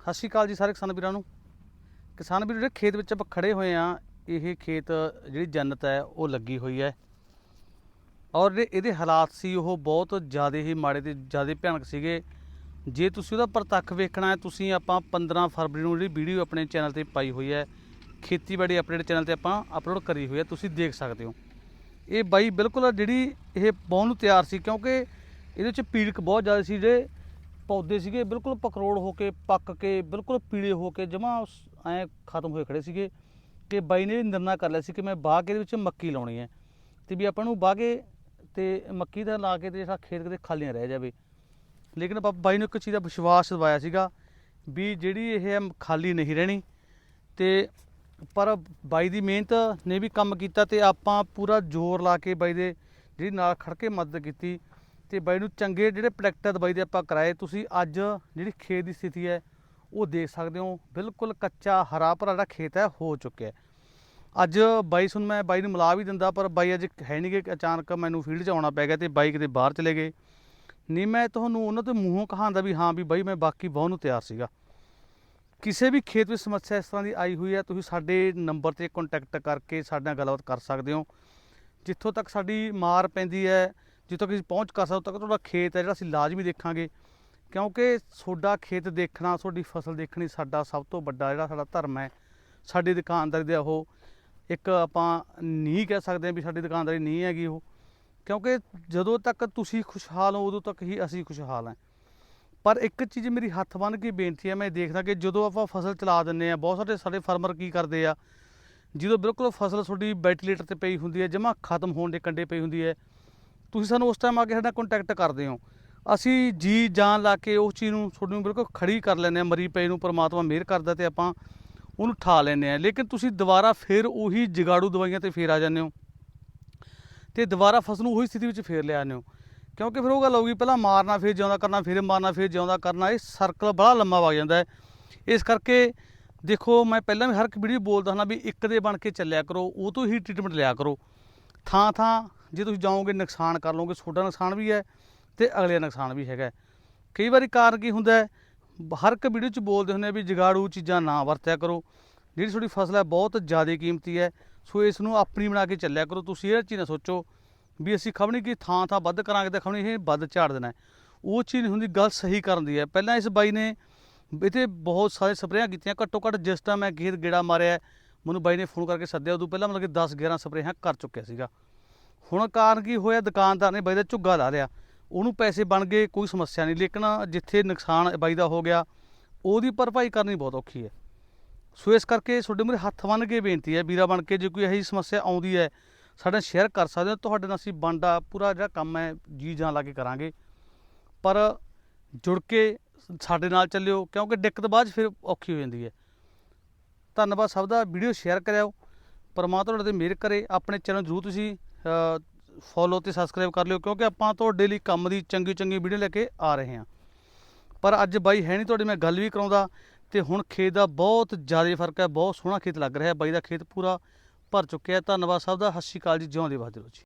ਸਤਿ ਸ਼੍ਰੀ ਅਕਾਲ ਜੀ ਸਾਰੇ ਕਿਸਾਨ ਵੀਰਾਂ ਨੂੰ। ਕਿਸਾਨ ਵੀਰ, ਜਿਹੜੇ ਖੇਤ ਵਿੱਚ ਆਪਾਂ ਖੜੇ ਹੋਏ ਆ ਇਹ ਖੇਤ ਜਿਹੜੀ ਜੰਨਤ ਹੈ, ਉਹ ਲੱਗੀ ਹੋਈ ਹੈ। ਔਰ ਜਿਹੜੇ ਇਹਦੇ ਹਾਲਾਤ ਸੀ, ਉਹ ਬਹੁਤ ਜ਼ਿਆਦਾ ਹੀ ਮਾੜੇ ਤੇ ਜ਼ਿਆਦਾ ਭਿਆਨਕ ਸੀਗੇ। ਜੇ ਤੁਸੀਂ ਉਹਦਾ ਪ੍ਰਤੱਖ ਵੇਖਣਾ ਹੈ, ਤੁਸੀਂ ਆਪਾਂ 15 ਫਰਵਰੀ ਨੂੰ ਜਿਹੜੀ ਵੀਡੀਓ ਆਪਣੇ ਚੈਨਲ ਤੇ ਪਾਈ ਹੋਈ ਹੈ, ਖੇਤੀਬਾੜੀ ਅਪਡੇਟ ਚੈਨਲ ਤੇ ਆਪਾਂ ਅਪਲੋਡ ਕਰੀ ਹੋਈ ਹੈ, ਤੁਸੀਂ ਦੇਖ ਸਕਦੇ ਹੋ। ਇਹ ਬਾਈ ਬਿਲਕੁਲ ਜਿਹੜੀ ਇਹ ਬਹੁਣ ਨੂੰ ਤਿਆਰ ਸੀ, ਕਿਉਂਕਿ ਇਹਦੇ ਵਿੱਚ ਪੀੜਕ ਬਹੁਤ ਜ਼ਿਆਦਾ ਸੀ, ਜਿਹੜੇ ਪੌਦੇ ਸੀਗੇ, ਬਿਲਕੁਲ ਪਕਰੋੜ ਹੋ ਕੇ, ਪੱਕ ਕੇ, ਬਿਲਕੁਲ ਪੀਲੇ ਹੋ ਕੇ, ਜਮਾ ਐ ਖਤਮ ਹੋਏ ਖੜੇ ਸੀਗੇ ਕਿ ਬਾਈ ਨੇ ਨਿਰਣਾ ਕਰ ਲਿਆ ਸੀ ਕਿ ਮੈਂ ਬਾਗ ਇਹਦੇ ਵਿੱਚ ਮੱਕੀ ਲਾਉਣੀ ਹੈ ਤੇ ਵੀ ਆਪਾਂ ਨੂੰ ਬਾਗੇ ਤੇ ਮੱਕੀ ਦਾ ਲਾ ਕੇ ਤੇ ਜਿਹੜਾ ਖੇਤ ਕਿਤੇ ਖਾਲੀ ਨਾ ਰਹਿ ਜਾਵੇ। ਲੇਕਿਨ ਆਪਾਂ ਬਾਈ ਨੂੰ ਇੱਕ ਚੀਜ਼ ਦਾ ਵਿਸ਼ਵਾਸ ਦਿਵਾਇਆ ਸੀਗਾ ਵੀ ਜਿਹੜੀ ਇਹ ਹੈ ਖਾਲੀ ਨਹੀਂ ਰਹਿਣੀ ਤੇ ਪਰ ਬਾਈ ਦੀ ਮਿਹਨਤ ਨੇ ਵੀ ਕੰਮ ਕੀਤਾ ਤੇ ਆਪਾਂ ਪੂਰਾ ਜ਼ੋਰ ਲਾ ਕੇ ਬਾਈ ਦੇ ਜਿਹੜੀ ਨਾਲ ਖੜ ਕੇ ਮਦਦ ਕੀਤੀ। ਤੇ ਬਾਈ ਨੂੰ ਚੰਗੇ ਜਿਹੜੇ ਪ੍ਰੋਡਕਟ ਬਾਈ ਦੇ ਆਪਾਂ ਕਰਾਏ, ਤੁਸੀਂ ਅੱਜ ਜਿਹੜੀ ਖੇਤ ਦੀ ਸਥਿਤੀ ਹੈ, ਉਹ ਦੇਖ ਸਕਦੇ ਹੋ, ਬਿਲਕੁਲ ਕੱਚਾ, ਹਰਾ ਭਰਾ ਜਿਹੜਾ ਖੇਤ ਹੈ, ਹੋ ਚੁੱਕਿਆ ਅੱਜ ਬਾਈ ਸੁਣ, ਮੈਂ ਬਾਈ ਨੂੰ ਮਿਲਾ ਵੀ ਦਿੰਦਾ, ਪਰ ਬਾਈ ਅੱਜ ਹੈ ਨਹੀਂ ਕਿ ਅਚਾਨਕ ਮੈਨੂੰ ਫੀਲਡ 'ਚ ਆਉਣਾ ਪੈ ਗਿਆ ਤੇ ਬਾਈ ਕਿਤੇ ਬਾਹਰ ਚਲੇ ਗਏ। ਨਹੀਂ ਮੈਂ ਤੁਹਾਨੂੰ ਉਹਨਾਂ ਦੇ ਮੂੰਹੋਂ ਕਹਾਂਦਾ ਵੀ ਹਾਂ ਵੀ ਬਾਈ, ਮੈਂ ਬਾਕੀ ਬਹੁਤ ਨੂੰ ਤਿਆਰ ਸੀਗਾ। ਕਿਸੇ ਵੀ ਖੇਤ ਵਿੱਚ ਸਮੱਸਿਆ ਇਸ ਤਰ੍ਹਾਂ ਦੀ ਆਈ ਹੋਈ ਹੈ, ਤੁਸੀਂ ਸਾਡੇ ਨੰਬਰ ਤੇ ਕੰਟੈਕਟ ਕਰਕੇ ਸਾਡੇ ਨਾਲ ਗੱਲਬਾਤ ਕਰ ਸਕਦੇ ਹੋ। ਜਿੱਥੋਂ ਤੱਕ ਸਾਡੀ ਮਾਰ ਪੈਂਦੀ ਹੈ ਜਿੱਥੋਂ ਤੱਕ ਅਸੀਂ ਪਹੁੰਚ ਕਰ ਸਕਦੇ ਉਦੋਂ ਤੱਕ ਤੁਹਾਡਾ ਖੇਤ ਹੈ ਜਿਹੜਾ ਅਸੀਂ ਲਾਜ਼ਮੀ ਦੇਖਾਂਗੇ। ਕਿਉਂਕਿ ਤੁਹਾਡਾ ਖੇਤ ਦੇਖਣਾ, ਤੁਹਾਡੀ ਫਸਲ ਦੇਖਣੀ ਸਾਡਾ ਸਭ ਤੋਂ ਵੱਡਾ ਜਿਹੜਾ ਸਾਡਾ ਧਰਮ ਹੈ। ਸਾਡੀ ਦੁਕਾਨਦਾਰੀ ਦਾ ਉਹ ਇੱਕ ਆਪਾਂ ਨਹੀਂ ਕਹਿ ਸਕਦੇ ਹਾਂ ਵੀ ਸਾਡੀ ਦੁਕਾਨਦਾਰੀ ਨਹੀਂ ਹੈਗੀ ਉਹ। ਕਿਉਂਕਿ ਜਦੋਂ ਤੱਕ ਤੁਸੀਂ ਖੁਸ਼ਹਾਲ ਹੋ, ਉਦੋਂ ਤੱਕ ਹੀ ਅਸੀਂ ਖੁਸ਼ਹਾਲ ਹਾਂ। ਪਰ ਇੱਕ ਚੀਜ਼ ਮੇਰੀ ਹੱਥ ਬੰਨ੍ਹ ਕੇ ਬੇਨਤੀ ਹੈ, ਮੈਂ ਦੇਖਦਾ ਕਿ ਜਦੋਂ ਆਪਾਂ ਫਸਲ ਚਲਾ ਦਿੰਨੇ ਆ ਬਹੁਤ ਸਾਰੇ ਸਾਡੇ ਫਾਰਮਰ ਕੀ ਕਰਦੇ ਆ, ਜਦੋਂ ਬਿਲਕੁਲ ਫਸਲ ਤੁਹਾਡੀ ਵੈਂਟੀਲੇਟਰ ਤੇ ਪਈ ਹੁੰਦੀ ਹੈ, ਜਮਾ ਖਤਮ ਹੋਣ ਦੇ ਕੰਡੇ ਪਈ ਹੁੰਦੀ ਹੈ ਤੁਸੀਂ ਸਾਨੂੰ ਉਸ ਟਾਈਮ ਆ ਕੇ ਸਾਡਾ ਕੰਟੈਕਟ ਕਰਦੇ ਹੋ। ਅਸੀਂ ਜੀ ਜਾਨ ਲਾ ਕੇ ਉਸ ਚੀਜ਼ ਨੂੰ ਤੁਹਾਨੂੰ ਬਿਲਕੁਲ ਖੜੀ ਕਰ ਲੈਂਦੇ ਆ ਮਰੀ ਪਏ ਨੂੰ ਪਰਮਾਤਮਾ ਮਿਹਰ ਕਰਦਾ ਤੇ ਆਪਾਂ ਉਹਨੂੰ ਠਾ ਲੈਂਦੇ ਆ ਲੇਕਿਨ ਤੁਸੀਂ ਦੁਬਾਰਾ ਫਿਰ ਉਹੀ ਜਗਾੜੂ ਦਵਾਈਆਂ ਤੇ ਫੇਰ ਆ ਜਾਂਦੇ ਹੋ। ਤੇ ਦੁਬਾਰਾ ਫਸਲ ਨੂੰ ਉਹੀ ਸਥਿਤੀ ਵਿੱਚ ਫੇਰ ਲਿਆ ਆਉਂਦੇ ਹੋ। ਕਿਉਂਕਿ ਫਿਰ ਉਹ ਗੱਲ ਹੋਊਗੀ ਪਹਿਲਾਂ ਮਾਰਨਾ, ਫਿਰ ਜਿਉਂਦਾ ਕਰਨਾ, ਫਿਰ ਮਾਰਨਾ, ਫਿਰ ਜਿਉਂਦਾ ਕਰਨਾ, ਇਹ ਸਰਕਲ ਬੜਾ ਲੰਮਾ ਵਗ ਜਾਂਦਾ ਹੈ। ਇਸ ਕਰਕੇ ਦੇਖੋ, ਮੈਂ ਪਹਿਲਾਂ ਵੀ ਹਰ ਇੱਕ ਵੀਡੀਓ ਬੋਲਦਾ ਹੁੰਦਾ ਵੀ ਇੱਕ ਦੇ ਬਣ ਕੇ ਚੱਲਿਆ ਕਰੋ, ਉਹ ਤੋਂ ਹੀ ਟ੍ਰੀਟਮੈਂਟ ਲਿਆ ਕਰੋ। ਥਾਂ ਥਾਂ ਜੇ ਤੁਸੀਂ ਜਾਓਗੇ ਨੁਕਸਾਨ ਕਰ ਲਓਗੇ ਤੁਹਾਡਾ ਨੁਕਸਾਨ ਵੀ ਹੈ ਤੇ ਅਗਲੇ ਦਾ ਨੁਕਸਾਨ ਵੀ ਹੈਗਾ ਕਈ ਵਾਰੀ ਕਾਰਨ ਕੀ ਹੁੰਦਾ ਹਰ ਇੱਕ ਵੀਡੀਓ 'ਚ ਬੋਲਦੇ ਹੁੰਦੇ ਆ ਵੀ ਜਗਾੜੂ ਚੀਜ਼ਾਂ ਨਾ ਵਰਤਿਆ ਕਰੋ। ਜਿਹੜੀ ਤੁਹਾਡੀ ਫਸਲ ਹੈ, ਬਹੁਤ ਜ਼ਿਆਦਾ ਕੀਮਤੀ ਹੈ। ਸੋ ਇਸ ਨੂੰ ਆਪਣੀ ਬਣਾ ਕੇ ਚੱਲਿਆ ਕਰੋ। ਤੁਸੀਂ ਇਹ ਚੀਜ਼ ਨਾ ਸੋਚੋ ਵੀ ਅਸੀਂ ਖਬਣੀ ਕਿ ਥਾਂ ਥਾਂ ਵੱਧ ਕਰਾਂਗੇ ਤਾਂ ਖਬਣੀ ਇਹ ਵੱਧ ਝਾੜ ਦੇਣਾ ਉਹ ਚੀਜ਼ ਨਹੀਂ ਹੁੰਦੀ, ਗੱਲ ਸਹੀ ਕਰਨ ਦੀ ਹੈ। ਪਹਿਲਾਂ ਇਸ ਬਾਈ ਨੇ ਇਥੇ ਬਹੁਤ ਸਾਰੇ ਸਪਰੇਆਂ ਕੀਤੀਆਂ। ਘੱਟੋ ਘੱਟ ਜਿਸ ਟਾਈਮ ਮੈਂ ਖੇਤ ਗੇੜਾ ਮਾਰਿਆ ਮੈਨੂੰ ਬਾਈ ਨੇ ਫੋਨ ਕਰਕੇ ਸੱਦਿਆ, ਉਦੋਂ ਪਹਿਲਾਂ ਮਤਲਬ ਕਿ 10 11 ਸਪਰੇਆਂ ਕਰ ਚੁੱਕਿਆ ਸੀਗਾ। ਹੁਣ ਕਾਰਨ ਕੀ ਹੋਇਆ? ਦੁਕਾਨਦਾਰ ਨੇ ਬਾਈ ਦਾ ਝੁੱਗਾ ਲਾ ਲਿਆ। ਉਹਨੂੰ ਪੈਸੇ ਬਣ ਗਏ, ਕੋਈ ਸਮੱਸਿਆ ਨਹੀਂ। ਲੇਕਿਨ ਜਿੱਥੇ ਨੁਕਸਾਨ ਬਾਈ ਦਾ ਹੋ ਗਿਆ, ਉਹਦੀ ਭਰਪਾਈ ਕਰਨੀ ਬਹੁਤ ਔਖੀ ਹੈ। ਸੋ ਇਸ ਕਰਕੇ ਤੁਹਾਡੇ ਮੇਰੇ ਹੱਥ ਬੰਨ੍ਹ ਕੇ ਬੇਨਤੀ ਹੈ, ਵੀਰਾ ਬਣ ਕੇ ਜੇ ਕੋਈ ਇਹੋ ਜਿਹੀ ਸਮੱਸਿਆ ਆਉਂਦੀ ਹੈ, ਸਾਡਾ ਸ਼ੇਅਰ ਕਰ ਸਕਦੇ ਹੋ। ਤੁਹਾਡੇ ਨਾਲ ਅਸੀਂ ਬਣਦਾ ਪੂਰਾ ਜਿਹੜਾ ਕੰਮ ਹੈ, ਜੀ ਜਾਨ ਲਾ ਕੇ ਕਰਾਂਗੇ। ਪਰ ਜੁੜ ਕੇ ਸਾਡੇ ਨਾਲ ਚੱਲਿਓ, ਕਿਉਂਕਿ ਦਿੱਕਤ ਬਾਅਦ 'ਚ ਫਿਰ ਔਖੀ ਹੋ ਜਾਂਦੀ ਹੈ। ਧੰਨਵਾਦ ਸਭ ਦਾ। ਵੀਡੀਓ ਸ਼ੇਅਰ ਕਰਿਓ। ਪਰਮਾਤਮਾ ਤੁਹਾਡੇ ਤੇ ਮਿਹਰ ਕਰੇ। ਆਪਣੇ ਚੈਨਲ ਜ਼ਰੂਰ ਤੁਸੀਂ ਫੋਲੋ ਤੇ ਸਬਸਕ੍ਰਾਈਬ ਕਰ ਲਿਓ ਕਿਉਂਕਿ ਆਪਾਂ ਤੁਹਾਡੇ ਲਈ ਕੰਮ ਦੀ ਚੰਗੀ ਚੰਗੀ ਵੀਡੀਓ ਲੈ ਕੇ ਆ ਰਹੇ ਹਾਂ। ਪਰ ਅੱਜ ਬਾਈ ਹੈ ਨਹੀਂ ਤੁਹਾਡੇ, ਮੈਂ ਗੱਲ ਵੀ ਕਰਾਉਂਦਾ ਤੇ ਹੁਣ ਖੇਤ ਦਾ ਬਹੁਤ ਜ਼ਿਆਦਾ ਫ਼ਰਕ ਹੈ, ਬਹੁਤ ਸੋਹਣਾ ਖੇਤ ਲੱਗ ਰਿਹਾ ਹੈ। ਬਾਈ ਦਾ ਖੇਤ ਪੂਰਾ ਭਰ ਚੁੱਕਿਆ ਧੰਨਵਾਦ ਸਭ ਦਾ। ਸਤਿ ਸ਼੍ਰੀ ਅਕਾਲ ਜੀ। ਜਿਉਂਦੇ ਵਾਜਰੋ ਜੀ।